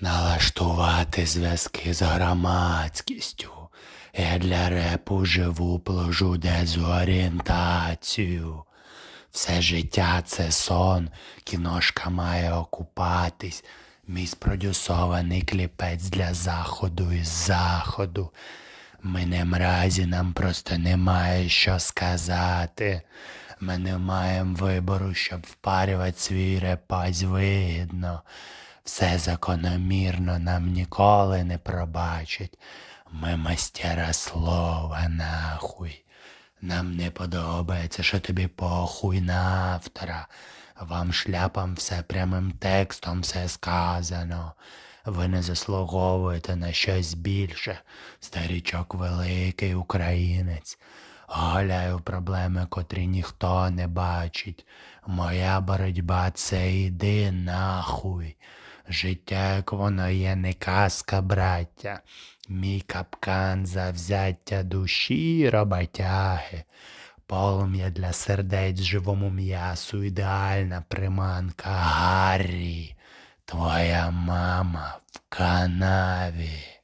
налаштувати зв'язки з громадськістю. Я для репу живу, пложу дезорієнтацію. Все життя це сон, кіношка має окупатись. Мій спродюсований кліпець для заходу із заходу. Ми не мразі, нам просто немає що сказати. Ми не маємо вибору, щоб впарювати свій репась вигідно. Все закономірно нам ніколи не пробачать. Ми мастера слова, нахуй. Нам не подобається, що тобі похуй на автора. Вам шляпам все прямим текстом все сказано. Ви не заслуговуєте на щось більше. Старічок великий українець. Оголяю проблеми, котрі ніхто не бачить. Моя боротьба це іди нахуй. Життя, як воно є, не казка, браття. Мій капкан завзяття душі роботяги. Полум'я для сердець живому м'ясу, ідеальна приманка Гаррі. Твоя мама в канаві.